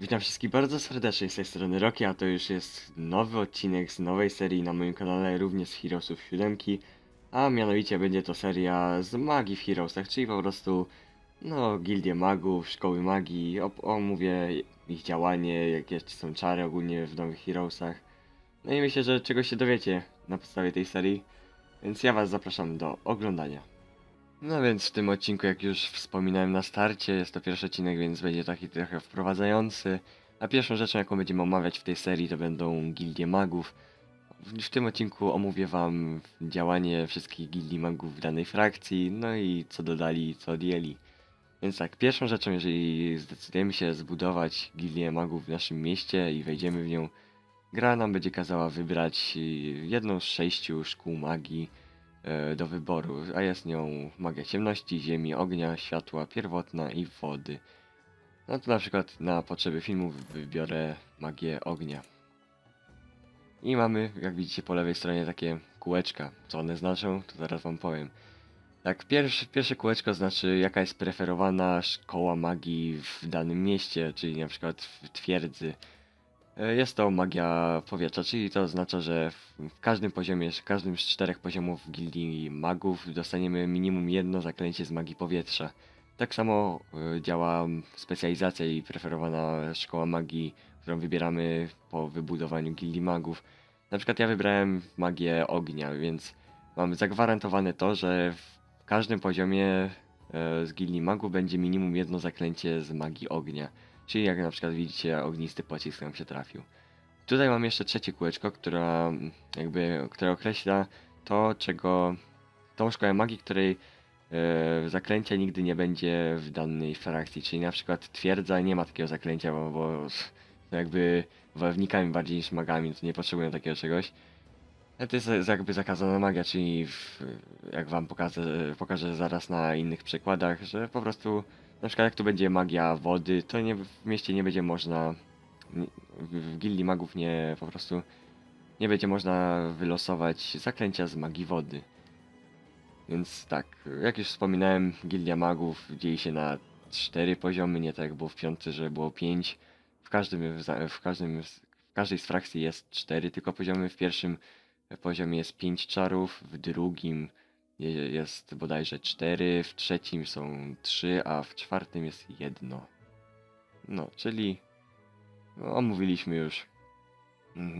Witam wszystkich bardzo serdecznie z tej strony Rocky, a to już jest nowy odcinek z nowej serii na moim kanale, również z Heroesów 7, a mianowicie będzie to seria z magii w Heroesach, czyli po prostu no gildie magów, szkoły magii, omówię ich działanie, jakie są czary ogólnie w nowych Heroesach. No i myślę, że czegoś się dowiecie na podstawie tej serii, więc ja was zapraszam do oglądania. No więc w tym odcinku, jak już wspominałem na starcie, jest to pierwszy odcinek, więc będzie taki trochę wprowadzający. A pierwszą rzeczą, jaką będziemy omawiać w tej serii, to będą gildie magów. W, tym odcinku omówię wam działanie wszystkich gildii magów w danej frakcji, no i co dodali, co odjęli. Więc tak, pierwszą rzeczą, jeżeli zdecydujemy się zbudować gildię magów w naszym mieście i wejdziemy w nią, gra nam będzie kazała wybrać y, jedną z sześciu szkół magii, do wyboru, a jest nią magia ciemności, ziemi, ognia, światła, pierwotna i wody. No to na przykład na potrzeby filmu wybiorę magię ognia. I mamy, jak widzicie po lewej stronie, takie kółeczka. Co one znaczą, to zaraz wam powiem. Tak, pierwsze, pierwsze kółeczko znaczy jaka jest preferowana szkoła magii w danym mieście, czyli na przykład w twierdzy. E, Jest to magia powietrza, czyli to oznacza, że w każdym poziomie, w każdym z czterech poziomów gildii magów dostaniemy minimum jedno zaklęcie z magii powietrza. Tak samo e, działa specjalizacja i preferowana szkoła magii, którą wybieramy po wybudowaniu gildii magów. Na przykład ja wybrałem magię ognia, więc mam zagwarantowane to, że w każdym poziomie z gildii magów będzie minimum jedno zaklęcie z magii ognia. Czyli jak na przykład widzicie, ognisty pocisk nam się trafił. Tutaj mam jeszcze trzecie kółeczko, która mm, jakby, które określa to, czego, tą szkołę magii, której e, zaklęcia nigdy nie będzie w danej frakcji. Czyli na przykład twierdza nie ma takiego zaklęcia, bo, bo jakby wojownikami bardziej niż magami, to nie potrzebują takiego czegoś. Ale to jest z- jakby zakazana magia, czyli w, jak wam pokażę, pokażę zaraz na innych przykładach, że po prostu na przykład jak tu będzie magia wody, to nie, w mieście nie będzie można w, gildii magów nie po prostu nie będzie można wylosować zaklęcia z magii wody. Więc tak, jak już wspominałem, gildia magów dzieli się na cztery poziomy, nie tak jak było w piątce, że było pięć. W każdym, w każdym, w każdej z frakcji jest cztery tylko poziomy. W pierwszym poziomie jest pięć czarów, w drugim je- jest bodajże cztery, w trzecim są trzy, a w czwartym jest jedno. No, czyli no, omówiliśmy już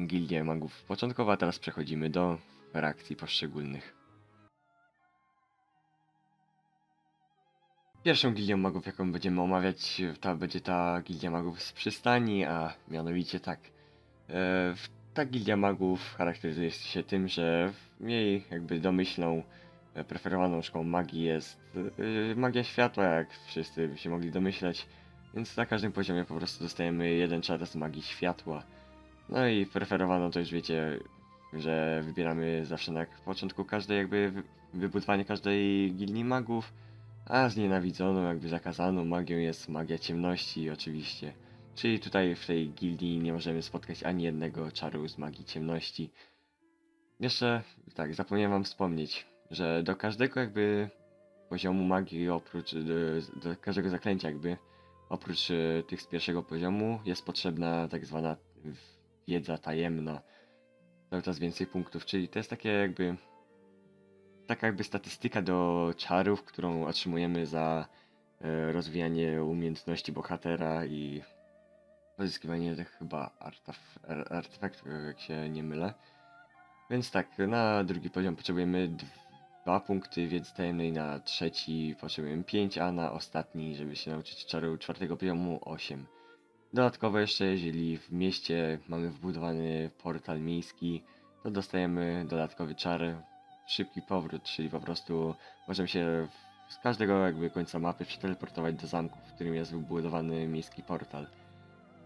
gildię magów początkowo, a teraz przechodzimy do frakcji poszczególnych. Pierwszą gildią magów, jaką będziemy omawiać, ta będzie ta gildia magów z przystani, a mianowicie tak. E, w- ta gildia magów charakteryzuje się tym, że w jej jakby domyślną, e, preferowaną szkołą magii jest e, magia światła, jak wszyscy się mogli domyśleć. Więc na każdym poziomie po prostu dostajemy jeden czar z magii światła. No i preferowaną to już wiecie, że wybieramy zawsze na początku każdej jakby wy- wybudowania każdej gildii magów, a znienawidzoną, jakby zakazaną magią jest magia ciemności oczywiście. Czyli tutaj w tej gildii nie możemy spotkać ani jednego czaru z magii ciemności. Jeszcze, tak, zapomniałem wam wspomnieć, że do każdego jakby poziomu magii, oprócz, do, do każdego zaklęcia jakby, oprócz e, tych z pierwszego poziomu, jest potrzebna tak zwana wiedza tajemna. Cały czas więcej punktów, czyli to jest takie jakby taka jakby statystyka do czarów, którą otrzymujemy za e, rozwijanie umiejętności bohatera i pozyskiwanie chyba artef ar- artefaktów, jak się nie mylę. Więc tak, na drugi poziom potrzebujemy dwa punkty wiedzy tajemnej, na trzeci potrzebujemy 5, a na ostatni, żeby się nauczyć czaru czwartego poziomu 8. Dodatkowo jeszcze, jeżeli w mieście mamy wbudowany portal miejski, to dostajemy dodatkowy czar szybki powrót, czyli po prostu możemy się z każdego jakby końca mapy przeteleportować do zamku, w którym jest wybudowany miejski portal.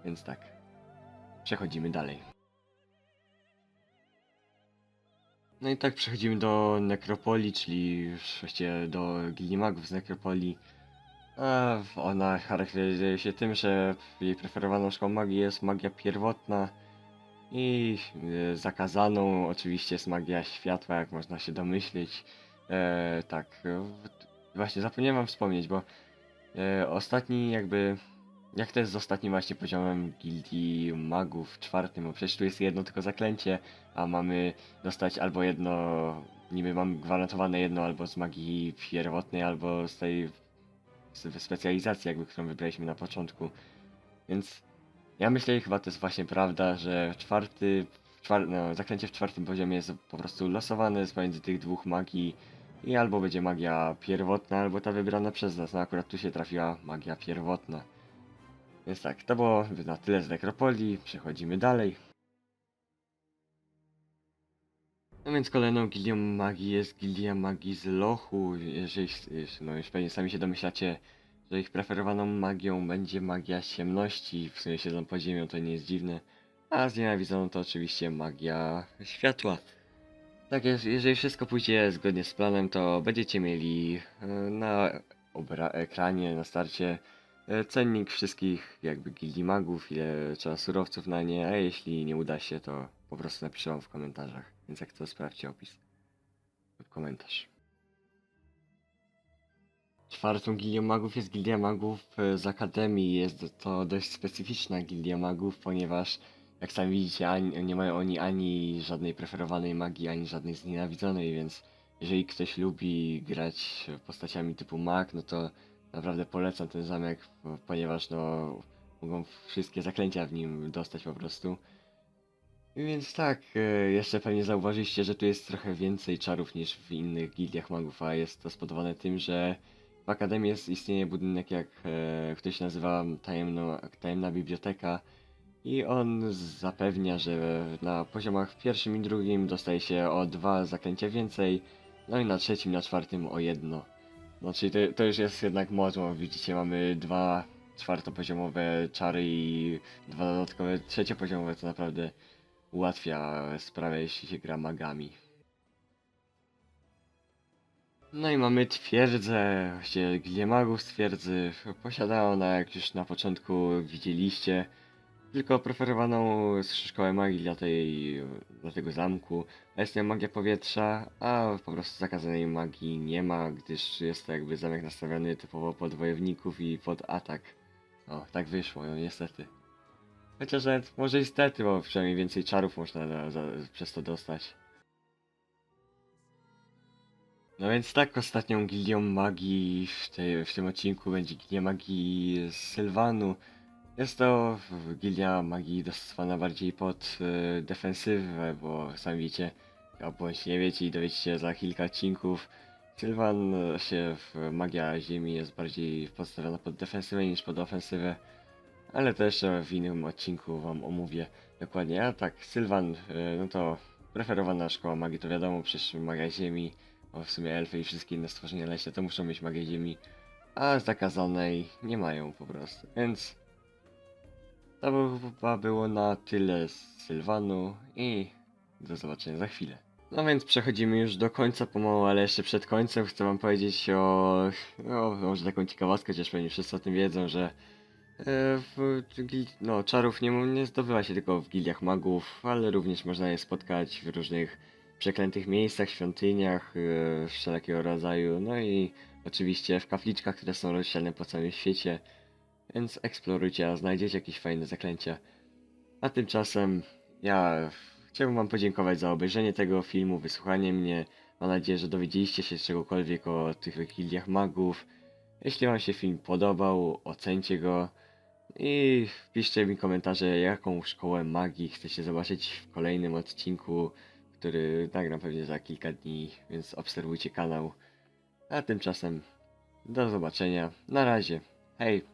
Więc tak, przechodzimy dalej. No i tak przechodzimy do Nekropolii, czyli właściwie do Gildii Magów z Nekropolii. A ona charakteryzuje się tym, że jej preferowaną szkołą magii jest magia pierwotna i zakazaną oczywiście jest magia światła, jak można się domyślić. E, tak, właśnie zapomniałem wam wspomnieć, bo e, ostatni jakby jak to jest z ostatnim właśnie poziomem gildii magów czwartym, bo przecież tu jest jedno tylko zaklęcie, a mamy dostać albo jedno, niby mam gwarantowane jedno albo z magii pierwotnej, albo z tej z specjalizacji jakby, którą wybraliśmy na początku. Więc ja myślę, że chyba to jest właśnie prawda, że czwarty, czwar, no, zaklęcie w czwartym poziomie jest po prostu losowane jest pomiędzy tych dwóch magii i albo będzie magia pierwotna, albo ta wybrana przez nas. No akurat tu się trafiła magia pierwotna. Więc tak, to było na tyle z Nekropolii, przechodzimy dalej. No więc kolejną gildią magii jest gildia magii z Lochu. Jeżeli, no już pewnie sami się domyślacie, że ich preferowaną magią będzie magia ciemności. W sumie siedzą pod ziemią, to nie jest dziwne. A znienawidzoną to oczywiście magia światła. Tak jeżeli wszystko pójdzie zgodnie z planem, to będziecie mieli e, na ekranie, na starcie cennik wszystkich jakby gildii magów, ile trzeba surowców na nie, a jeśli nie uda się, to po prostu napiszę wam w komentarzach. Więc jak to sprawdźcie opis lub komentarz. Czwartą gildią magów jest gildia magów e, z Akademii. Jest to dość specyficzna gildia magów, ponieważ jak sami widzicie, ani, nie mają oni ani żadnej preferowanej magii, ani żadnej znienawidzonej, więc jeżeli ktoś lubi grać postaciami typu mag, no to naprawdę polecam ten zamek, po- ponieważ no mogą wszystkie zaklęcia w nim dostać po prostu. Więc tak, e, jeszcze pewnie zauważyliście, że tu jest trochę więcej czarów niż w innych gildiach magów, a jest to spowodowane tym, że w Akademii jest, istnieje budynek, jak e, ktoś nazywa tajemno, tajemna biblioteka i on zapewnia, że na poziomach pierwszym i drugim dostaje się o dwa zaklęcia więcej, no i na trzecim, na czwartym o jedno. No czyli to, to już jest jednak moc, bo widzicie, mamy dwa czwartopoziomowe czary i dwa dodatkowe trzeciopoziomowe, to naprawdę ułatwia sprawę, jeśli się gra magami. No i mamy twierdzę, właściwie Gildię Magów z twierdzy. Posiada ona, jak już na początku widzieliście, tylko preferowaną szkołę magii dla, tej, dla tego zamku. Nią magia powietrza, a po prostu zakazanej magii nie ma, gdyż jest to jakby zamek nastawiony typowo pod wojowników i pod atak. O, tak wyszło, no niestety. Chociaż nawet może niestety, bo przynajmniej więcej czarów można na, za, przez to dostać. No więc tak, ostatnią gildią magii w, tej, w tym odcinku będzie gildia magii z Sylwanu. Jest to gildia magii dostosowana bardziej pod e, defensywę, bo sami wiecie, a bądź nie wiecie i dowiecie się za kilka odcinków. Sylwan e, się w magia ziemi jest bardziej postawiona pod defensywę niż pod ofensywę. Ale jeszcze w innym odcinku wam omówię dokładnie. A tak, Sylwan, e, no to preferowana szkoła magii, to wiadomo, przecież magia ziemi, bo w sumie elfy i wszystkie inne stworzenia leśne to muszą mieć magię ziemi, a zakazanej nie mają po prostu. Więc to by chyba było na tyle z Sylwanu i do zobaczenia za chwilę. No więc przechodzimy już do końca pomału, ale jeszcze przed końcem chcę wam powiedzieć o, no, może taką ciekawostkę, chociaż pewnie wszyscy o tym wiedzą, że E, W, no, czarów nie, nie zdobywa się tylko w gildiach magów, ale również można je spotkać w różnych przeklętych miejscach, świątyniach e, wszelkiego rodzaju, no i oczywiście w kapliczkach, które są rozsiane po całym świecie, więc eksplorujcie, a znajdziecie jakieś fajne zaklęcia. A tymczasem ja chciałbym wam podziękować za obejrzenie tego filmu, wysłuchanie mnie. Mam nadzieję, że dowiedzieliście się czegokolwiek o tych gildiach magów. Jeśli wam się film podobał, ocencie go. I wpiszcie mi komentarze, jaką szkołę magii chcecie zobaczyć w kolejnym odcinku, który nagram pewnie za kilka dni, więc obserwujcie kanał. A tymczasem do zobaczenia. Na razie. Hej!